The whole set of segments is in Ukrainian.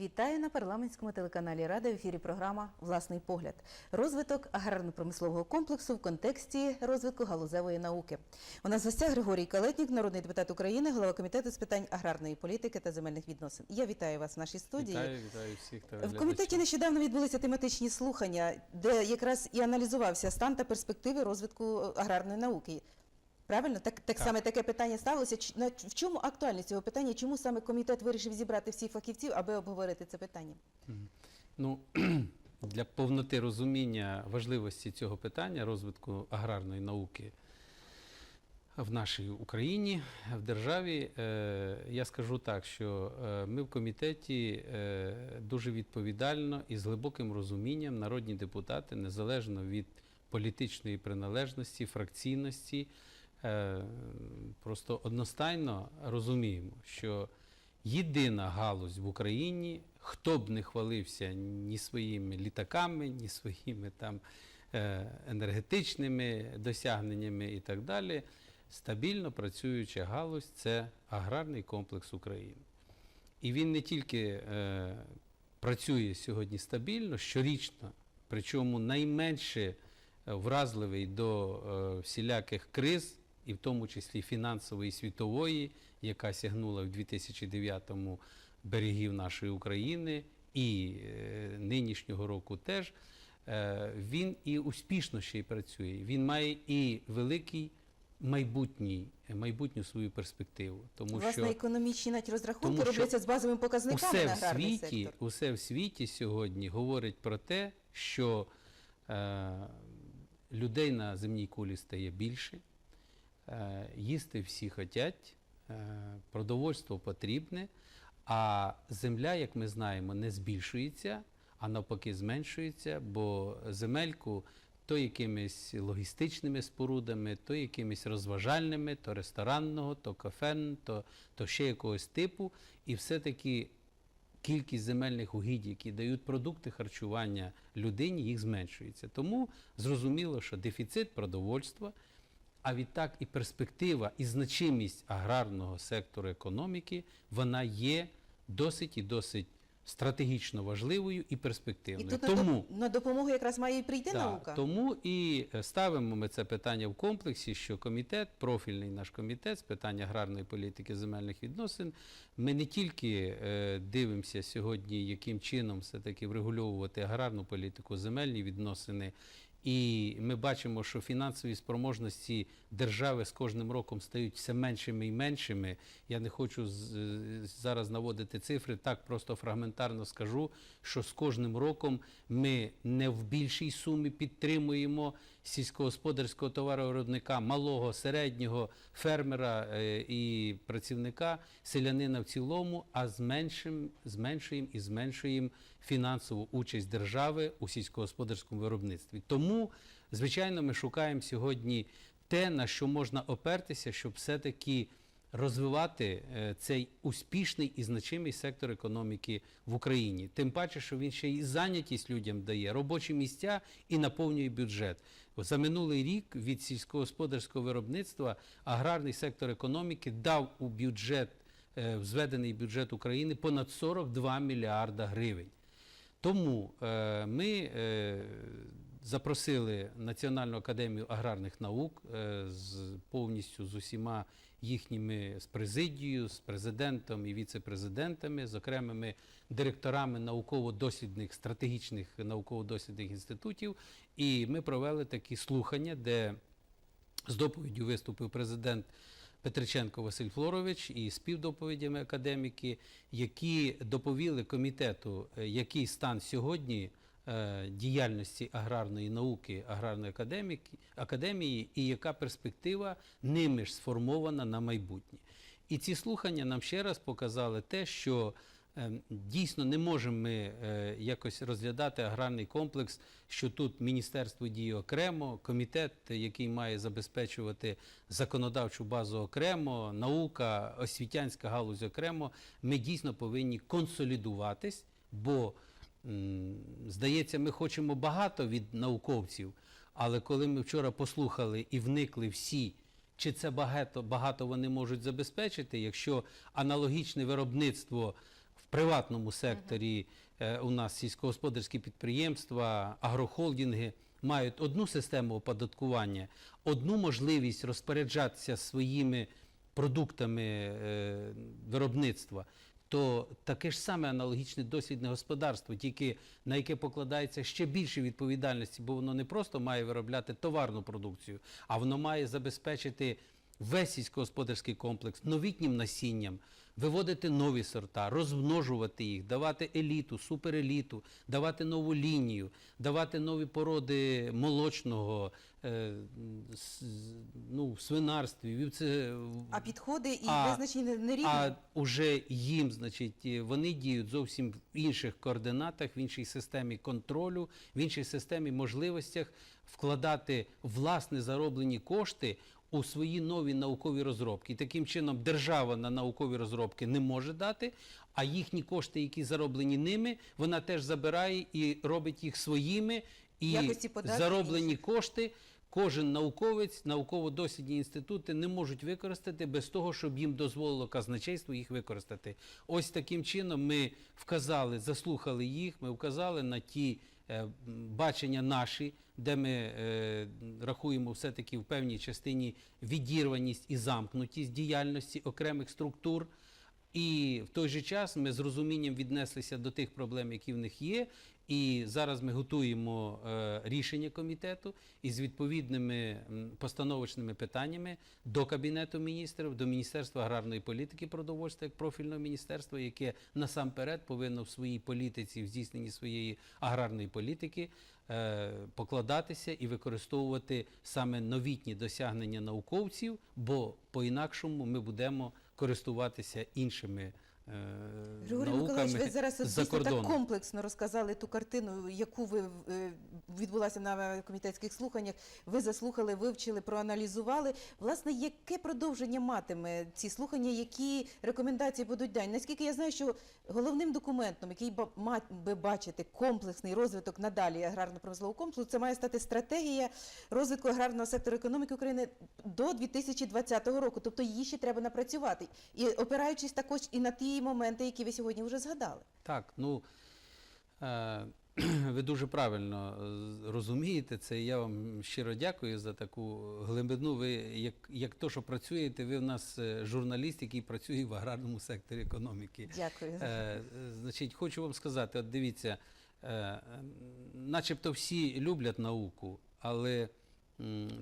Вітаю на парламентському телеканалі Рада в ефірі програма Власний погляд. Розвиток аграрно-промислового комплексу в контексті розвитку галузевої науки. У нас в гостях Григорій Калетнік, народний депутат України, голова комітету з питань аграрної політики та земельних відносин. Я вітаю вас в нашій студії. Вітаю, вітаю всіх В комітеті нещодавно відбулися тематичні слухання, де якраз і аналізувався стан та перспективи розвитку аграрної науки. Правильно, так, так, Так. саме таке питання ставилося. Ч- на- В чому актуальність цього питання? Чому саме комітет вирішив зібрати всіх фахівців, аби обговорити це питання? Ну, для повноти розуміння важливості цього питання розвитку аграрної науки в нашій Україні, в державі, е, я скажу так, що е, ми в комітеті е, дуже відповідально і з глибоким розумінням народні депутати, незалежно від політичної приналежності, фракційності, просто одностайно розуміємо, що єдина галузь в Україні, хто б не хвалився ні своїми літаками, ні своїми там е, енергетичними досягненнями і так далі, стабільно працююча галузь це аграрний комплекс України. І він не тільки е, працює сьогодні стабільно, щорічно, причому найменше е, вразливий до е, всіляких криз, і в тому числі фінансової світової, яка сягнула в 2009-му берегів нашої України, і е, нинішнього року теж. е, Він і успішно ще й працює. Він має і великий майбутній, майбутню свою перспективу. Тому Власне, що економічні навіть розрахунки Тому робляться з базовими показниками усе на в світі, сектор. усе в світі сьогодні говорить про те, що е, людей на земній кулі стає більше, їсти всі хотять, е, продовольство потрібне, а земля, як ми знаємо, не збільшується, а навпаки зменшується, бо земельку то якимись логістичними спорудами, то якимись розважальними, то ресторанного, то кафен, то, то ще якогось типу. І все-таки кількість земельних угідь, які дають продукти харчування людині, їх зменшується. Тому зрозуміло, що дефіцит продовольства, а відтак і перспектива, і значимість аграрного сектору економіки, вона є досить і досить стратегічно важливою і І перспективною. тут Тому на допомогу якраз має і прийти Да, наука. Тому і е, ставимо ми це питання в комплексі, що комітет, профільний наш комітет з питань аграрної політики земельних відносин, ми не тільки е, дивимося сьогодні, яким чином все-таки врегульовувати аграрну політику, земельні відносини. І ми бачимо, що фінансові спроможності держави з кожним роком стають все меншими і меншими. Я не хочу е, зараз наводити цифри, так просто фрагментарно скажу, що з кожним роком ми не в більшій сумі підтримуємо сільськогосподарського товаровиробника, малого, середнього фермера е, і працівника, селянина в цілому, а зменшим, зменшуємо і зменшуємо фінансову участь держави у сільськогосподарському виробництві. Тому, звичайно, ми шукаємо сьогодні те, на що можна опертися, щоб все-таки розвивати е, цей успішний і значимий сектор економіки в Україні. Тим паче, що він ще і зайнятість людям дає, робочі місця і наповнює бюджет. За минулий рік від сільськогосподарського виробництва аграрний сектор економіки дав у бюджет, е, зведений бюджет України понад 42 мільярда гривень. Тому е, ми е, запросили Національну академію аграрних наук е, з повністю з усіма їхніми з президією, з президентом і віце-президентами, з окремими директорами науково-дослідних стратегічних науково-дослідних інститутів. І ми провели такі слухання, де з доповіддю виступив президент Петриченко Василь Флорович і співдоповідями академіки, які доповіли комітету, е, який стан сьогодні е, діяльності аграрної науки, аграрної академіки, академії і яка перспектива ними ж сформована на майбутнє. І ці слухання нам ще раз показали те, що дійсно не можемо ми е, якось розглядати аграрний комплекс, що тут міністерство діє окремо, комітет, який має забезпечувати законодавчу базу окремо, наука, освітянська галузь окремо. Ми дійсно повинні консолідуватись, бо здається, ми хочемо багато від науковців. Але коли ми вчора послухали і вникли всі чи це багато, багато вони можуть забезпечити, якщо аналогічне виробництво приватному секторі е, у нас сільськогосподарські підприємства, агрохолдинги мають одну систему оподаткування, одну можливість розпоряджатися своїми продуктами е, виробництва, то таке ж саме аналогічне дослідне господарство, тільки на яке покладається ще більше відповідальності, бо воно не просто має виробляти товарну продукцію, а воно має забезпечити весь сільськогосподарський комплекс новітнім насінням, виводити нові сорта, розмножувати їх, давати еліту, супереліту, давати нову лінію, давати нові породи молочного, е, с- ну, в свинарстві, вівце, А підходи і А- визначені не- не рівні? а уже їм, значить, е, вони діють зовсім в інших координатах, в іншій системі контролю, в іншій системі можливостях вкладати власне зароблені кошти у свої нові наукові розробки. І таким чином держава на наукові розробки не може дати, а їхні кошти, які зароблені ними, вона теж забирає і робить їх своїми. І зароблені кошти кожен науковець, науково-дослідні інститути не можуть використати без того, щоб їм дозволило казначейство їх використати. Ось таким чином ми вказали, заслухали їх, ми вказали на ті е, бачення наші, де ми е, рахуємо все-таки в певній частині відірваність і замкнутість діяльності окремих структур. І в той же час ми з розумінням віднеслися до тих проблем, які в них є. І зараз ми готуємо е, рішення комітету із відповідними постановочними питаннями до Кабінету міністрів, до Міністерства аграрної політики продовольства як профільного міністерства, яке насамперед повинно в своїй політиці, в здійсненні своєї аграрної політики покладатися і використовувати саме новітні досягнення науковців, бо по-інакшому ми будемо користуватися іншими. Е, Григорій Миколаївич, ви зараз от дійсно так комплексно розказали ту картину, яку ви е, відбулася на комітетських слуханнях. Ви заслухали, вивчили, проаналізували. Власне, яке продовження матиме ці слухання, які рекомендації будуть дані? Наскільки я знаю, що головним документом, який мав би бачити комплексний розвиток надалі аграрно-промислового комплексу, це має стати стратегія розвитку аграрного сектору економіки України до 2020 року. Тобто її ще треба напрацювати. І опираючись також і на ті моменти, які ви сьогодні вже згадали. Так, ну е, ви дуже правильно е, розумієте це. і Я вам щиро дякую за таку глибину. Ви, як, як то, що працюєте, ви в нас е, журналіст, який працює в аграрному секторі економіки. Дякую. Е, значить, хочу вам сказати, от дивіться, е, начебто всі люблять науку, але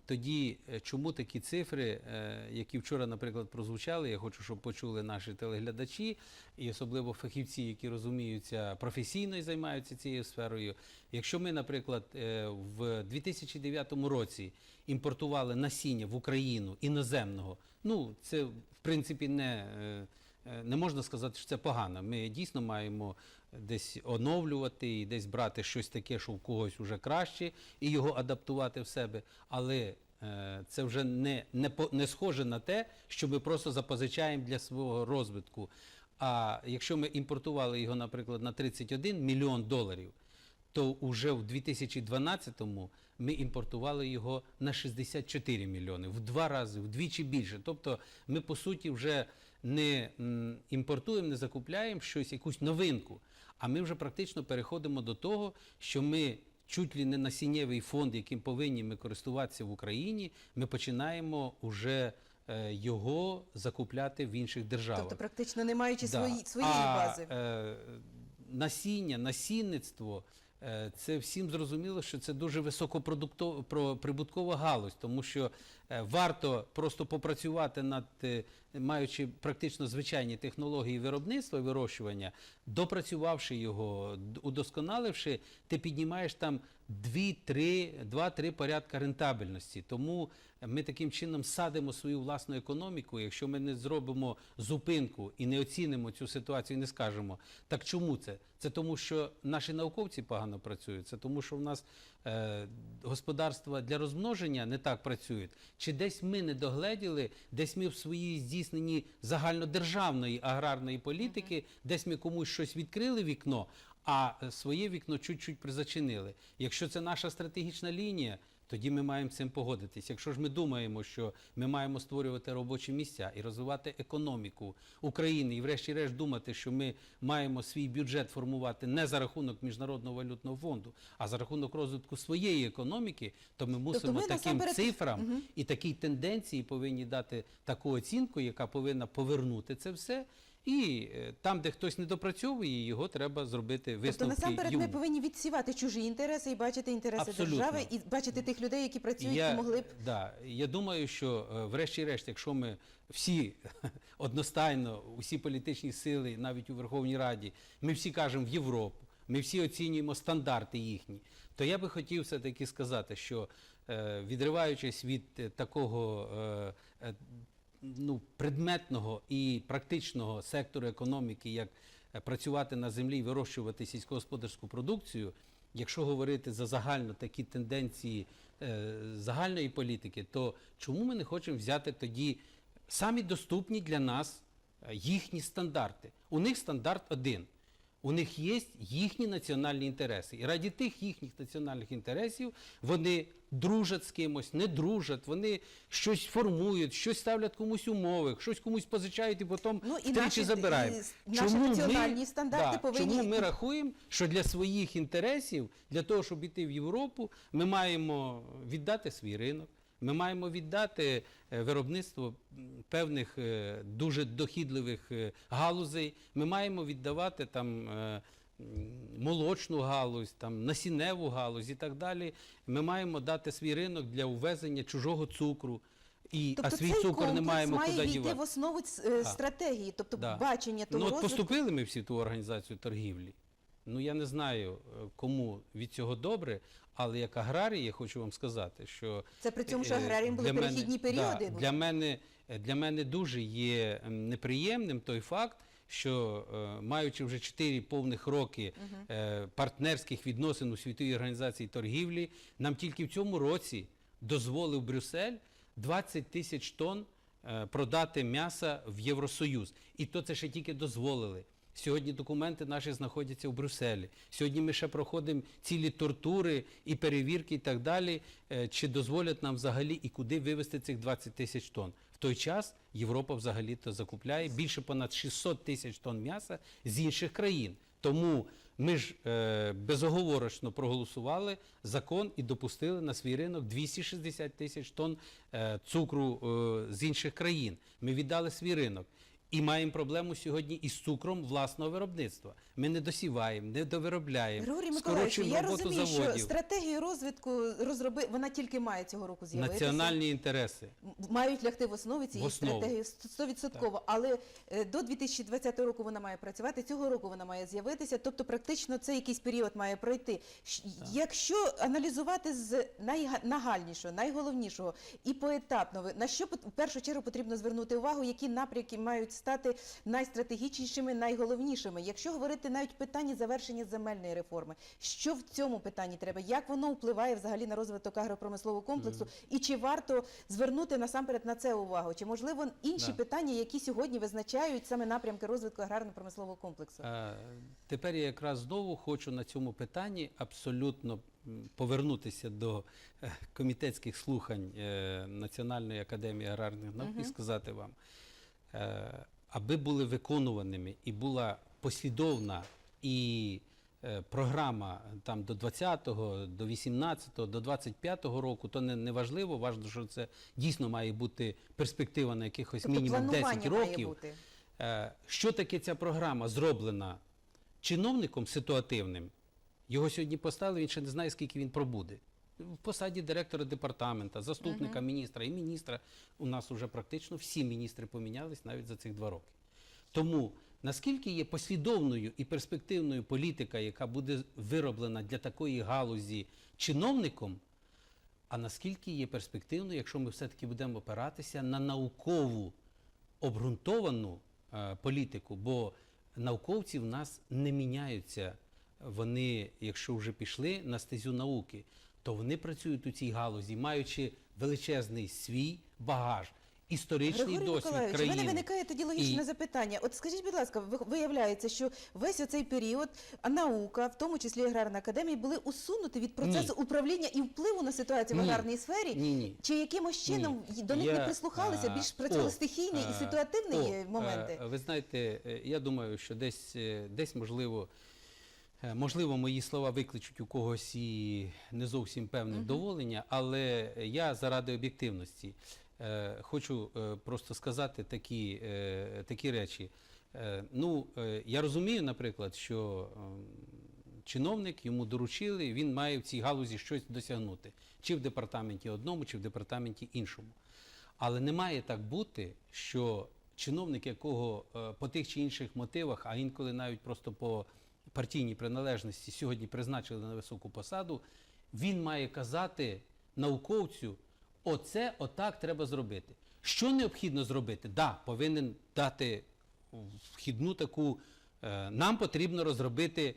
тоді е, чому такі цифри, е, які вчора, наприклад, прозвучали, я хочу, щоб почули наші телеглядачі, і особливо фахівці, які розуміються професійно і займаються цією сферою. Якщо ми, наприклад, е, в 2009 році імпортували насіння в Україну іноземного, ну це в принципі не. Не можна сказати, що це погано. Ми дійсно маємо десь оновлювати і десь брати щось таке, що в когось вже краще, і його адаптувати в себе. Але е, це вже не, не, не схоже на те, що ми просто запозичаємо для свого розвитку. А якщо ми імпортували його, наприклад, на 31 мільйон доларів, то вже в 2012-му ми імпортували його на 64 мільйони, в два рази, вдвічі більше. Тобто ми, по суті, вже не імпортуємо, не закупляємо щось, якусь новинку, а ми вже практично переходимо до того, що ми чуть ли не насіннєвий фонд, яким повинні ми користуватися в Україні, ми починаємо вже е, його закупляти в інших державах. Тобто, практично не маючи Да. свої, своєї а, бази. Е, насіння, насінництво. е, Це всім зрозуміло, що це дуже високоприбуткова галузь, тому що е, варто просто попрацювати над маючи практично звичайні технології виробництва вирощування, допрацювавши його, удосконаливши, ти піднімаєш там 2-3 порядка рентабельності. Тому ми таким чином садимо свою власну економіку. Якщо ми не зробимо зупинку і не оцінимо цю ситуацію, і не скажемо, так чому це? Це тому, що наші науковці погано працюють, це тому, що в нас господарства для розмноження не так працюють. Чи десь ми не догледіли, десь ми в своїй здійсненні загальнодержавної аграрної політики, десь ми комусь щось відкрили вікно. а е, своє вікно чуть-чуть призачинили. Якщо це наша стратегічна лінія, тоді ми маємо з цим погодитись. Якщо ж ми думаємо, що ми маємо створювати робочі місця і розвивати економіку України, і врешті-решт думати, що ми маємо свій бюджет формувати не за рахунок міжнародного валютного фонду, а за рахунок розвитку своєї економіки, то ми мусимо ми таким насамперед- цифрам і такій тенденції повинні дати таку оцінку, яка повинна повернути це все. І е, там, де хтось не допрацьовує, його треба зробити Тобто насамперед йому. ми повинні відсівати чужі інтереси і бачити інтереси Абсолютно. держави, і бачити тих людей, які працюють я, і могли б. да, я думаю, що е, врешті-решт, якщо ми всі одностайно, усі політичні сили, навіть у Верховній Раді, ми всі кажемо в Європу, ми всі оцінюємо стандарти їхні, то я би хотів все-таки сказати, що е, відриваючись від такого ну, предметного і практичного сектору економіки, як е, працювати на землі і вирощувати сільськогосподарську продукцію, якщо говорити за загально такі тенденції е, загальної політики, то чому ми не хочемо взяти тоді самі доступні для нас е, їхні стандарти? У них стандарт один. У них є їхні національні інтереси. І раді тих їхніх національних інтересів вони дружать з кимось, не дружать, вони щось формують, щось ставлять комусь умови, щось комусь позичають і потім Ну, і втричі наші- забирають. і наші національні стандарти повинні- Чому ми рахуємо, що для своїх інтересів, для того, щоб йти в Європу, ми маємо віддати свій ринок, ми маємо віддати е, виробництво певних е, дуже дохідливих е, галузей, ми маємо віддавати там. Молочну галузь, там насінневу галузь і так далі. Ми маємо дати свій ринок для увезення чужого цукру, і Тобто а свій цей цукор не маємо має куди дівати. в основу е, стратегії, тобто Да. бачення того Ну, от розвитку. поступили ми всі ту організацію торгівлі. Ну я не знаю, кому від цього добре, але як аграрій я хочу вам сказати, що Це при цьому, що е, аграріям були перехідні періоди. Да, для мене е, для мене дуже є неприємним той факт, що е, маючи вже 4 повних роки партнерських відносин у світовій організації торгівлі, нам тільки в цьому році дозволив Брюссель 20 тисяч тонн продати м'яса в Євросоюз. І то це ще тільки дозволили. Сьогодні документи наші знаходяться в Брюсселі. Сьогодні ми ще проходимо цілі тортури і перевірки і так далі, е, чи дозволять нам взагалі і куди вивезти цих 20 тисяч тонн. В той час Європа взагалі-то закупляє більше понад 600 тисяч тонн м'яса з інших країн. Тому ми ж е, безоговорочно проголосували закон і допустили на свій ринок 260 тисяч тонн е, цукру е, з інших країн. Ми віддали свій ринок. І маємо проблему сьогодні із цукром власного виробництва. Ми не досіваємо, не довиробляємо, Григорій Миколаївич, я розумію, що стратегію розвитку розроби вона тільки має цього року з'явитися. Національні інтереси. Мають лягти в основі цієї стратегії 100%. Але е, до 2020 року вона має працювати, цього року вона має з'явитися. Тобто, практично це якийсь період має пройти. Щ- Якщо аналізувати з найнагальнішого, найголовнішого і поетапно, на що в першу чергу потрібно звернути увагу, які напрямки мають стати найстратегічнішими, найголовнішими. Якщо говорити навіть питання завершення земельної реформи, що в цьому питанні треба, як воно впливає взагалі на розвиток агропромислового комплексу, і чи варто звернути насамперед на це увагу? Чи можливо інші Да. питання, які сьогодні визначають саме напрямки розвитку аграрно-промислового комплексу? Е, Тепер я якраз знову хочу на цьому питанні абсолютно повернутися до е, комітетських слухань е, Національної академії аграрних наук і сказати вам, аби були виконуваними і була послідовна і е, програма там до 20-го, до 18-го, до 25-го року, то не, не важливо, важливо, що це дійсно має бути перспектива на якихось Тобто мінімум 10 планування має років. Е, Що таке ця програма зроблена чиновником ситуативним? Його сьогодні поставили, він ще не знає, скільки він пробуде. В посаді директора департамента, заступника міністра і міністра у нас вже практично всі міністри помінялись навіть за цих два роки. Тому наскільки є послідовною і перспективною політика, яка буде вироблена для такої галузі чиновником, а наскільки є перспективною, якщо ми все-таки будемо опиратися на наукову обґрунтовану е, політику, бо науковці в нас не міняються. Вони, якщо вже пішли на стезю науки, то вони працюють у цій галузі, маючи величезний свій багаж історичний Григорій досвід країни. мене виникає тоді логічне І- запитання. От скажіть, будь ласка, ви- виявляється, що весь оцей період наука, в тому числі аграрна академія, були усунуті від процесу управління і впливу на ситуацію в Ні. аграрній сфері. Ні, ні. Чи якимось чином Ні. до них Я, не прислухалися? а, Більш працювали стихійні і е, ситуативні о, е, моменти? е, Ви знаєте, е, я думаю, що десь, е, десь можливо, е, можливо, мої слова викличуть у когось і не зовсім певне вдоволення, але я заради об'єктивності е, хочу е, просто сказати такі, е, такі речі. Е, Ну, е, я розумію, наприклад, що ем, чиновник йому доручили, він має в цій галузі щось досягнути, чи в департаменті одному, чи в департаменті іншому. Але не має так бути, що чиновник, якого е, по тих чи інших мотивах, а інколи навіть просто по партійній приналежності сьогодні призначили на високу посаду, він має казати науковцю, оце отак треба зробити. Що необхідно зробити? Да, повинен дати вхідну таку. е, Нам потрібно розробити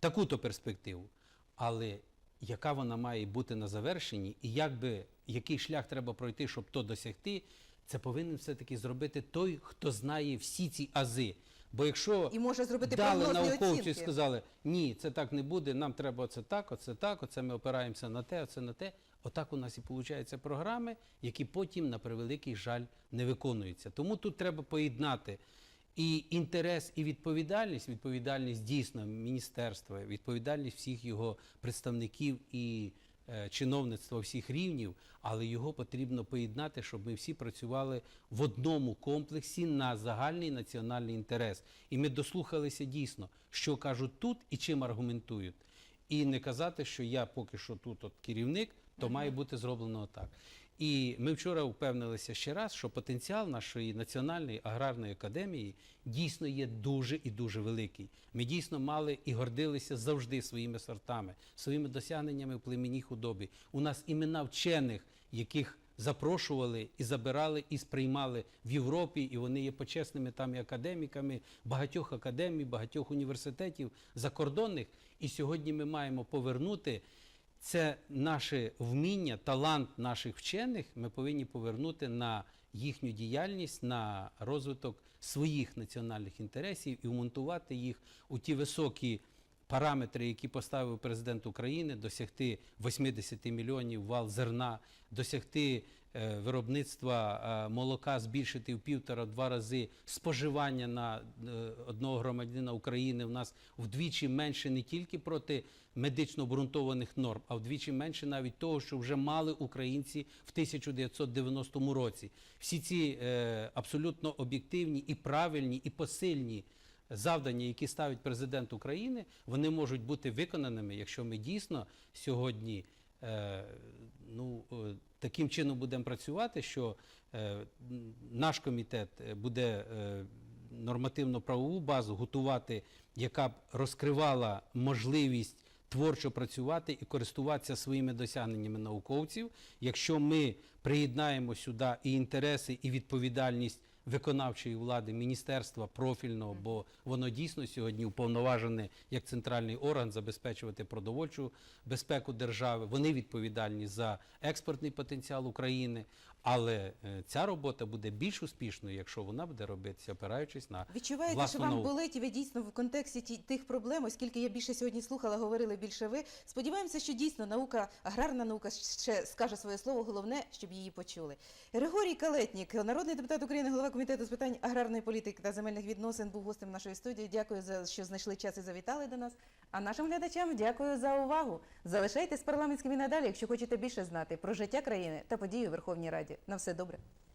таку-то перспективу. Але яка вона має бути на завершенні, і як би, який шлях треба пройти, щоб то досягти, це повинен все-таки зробити той, хто знає всі ці ази. Бо якщо І може зробити дали науковці і сказали, ні, це так не буде, нам треба оце так, оце так, оце ми опираємося на те, оце на те. Отак у нас і получаються програми, які потім, на превеликий жаль, не виконуються. Тому тут треба поєднати і інтерес, і відповідальність, відповідальність дійсно міністерства, відповідальність всіх його представників і чиновництва всіх рівнів, але його потрібно поєднати, щоб ми всі працювали в одному комплексі на загальний національний інтерес. І ми дослухалися дійсно, що кажуть тут і чим аргументують. І не казати, що я поки що тут от керівник, то має бути зроблено так. І ми вчора впевнилися ще раз, що потенціал нашої національної аграрної академії дійсно є дуже і дуже великий. Ми дійсно мали і гордилися завжди своїми сортами, своїми досягненнями в племінній худобі. У нас імена вчених, яких запрошували і забирали і сприймали в Європі, і вони є почесними там і академіками багатьох академій, багатьох університетів закордонних. І сьогодні ми маємо повернути це наше вміння, талант наших вчених. Ми повинні повернути на їхню діяльність, на розвиток своїх національних інтересів і вмонтувати їх у ті високі параметри, які поставив президент України, досягти 80 мільйонів вал зерна, досягти е, виробництва е, молока, збільшити в півтора-два рази споживання на е, одного громадянина України в нас вдвічі менше не тільки проти медично обґрунтованих норм, а вдвічі менше навіть того, що вже мали українці в 1990 році. Всі ці абсолютно об'єктивні і правильні, і посильні завдання, які ставить президент України, вони можуть бути виконаними, якщо ми дійсно сьогодні е, ну, е, таким чином будемо працювати, що е, наш комітет буде е, нормативно-правову базу готувати, яка б розкривала можливість творчо працювати і користуватися своїми досягненнями науковців. Якщо ми приєднаємо сюди і інтереси, і відповідальність виконавчої влади, міністерства профільного, бо воно дійсно сьогодні уповноважене як центральний орган забезпечувати продовольчу безпеку держави. Вони відповідальні за експортний потенціал України. Але е, ця робота буде більш успішною, якщо вона буде робитися, опираючись на Відчуваєте, що вам науку. болить ви дійсно в контексті ті- тих проблем, оскільки я більше сьогодні слухала, говорили більше ви. Сподіваємося, що дійсно наука, аграрна наука ще скаже своє слово, головне, щоб її почули. Григорій Калетнік, народний депутат України, голова комітету з питань аграрної політики та земельних відносин, був гостем нашої студії. Дякую за що знайшли час і завітали до нас. А нашим глядачам дякую за увагу. Залишайтесь парламентськими надалі, якщо хочете більше знати про життя країни та події у Верховній Раді. На все добре. Дякую.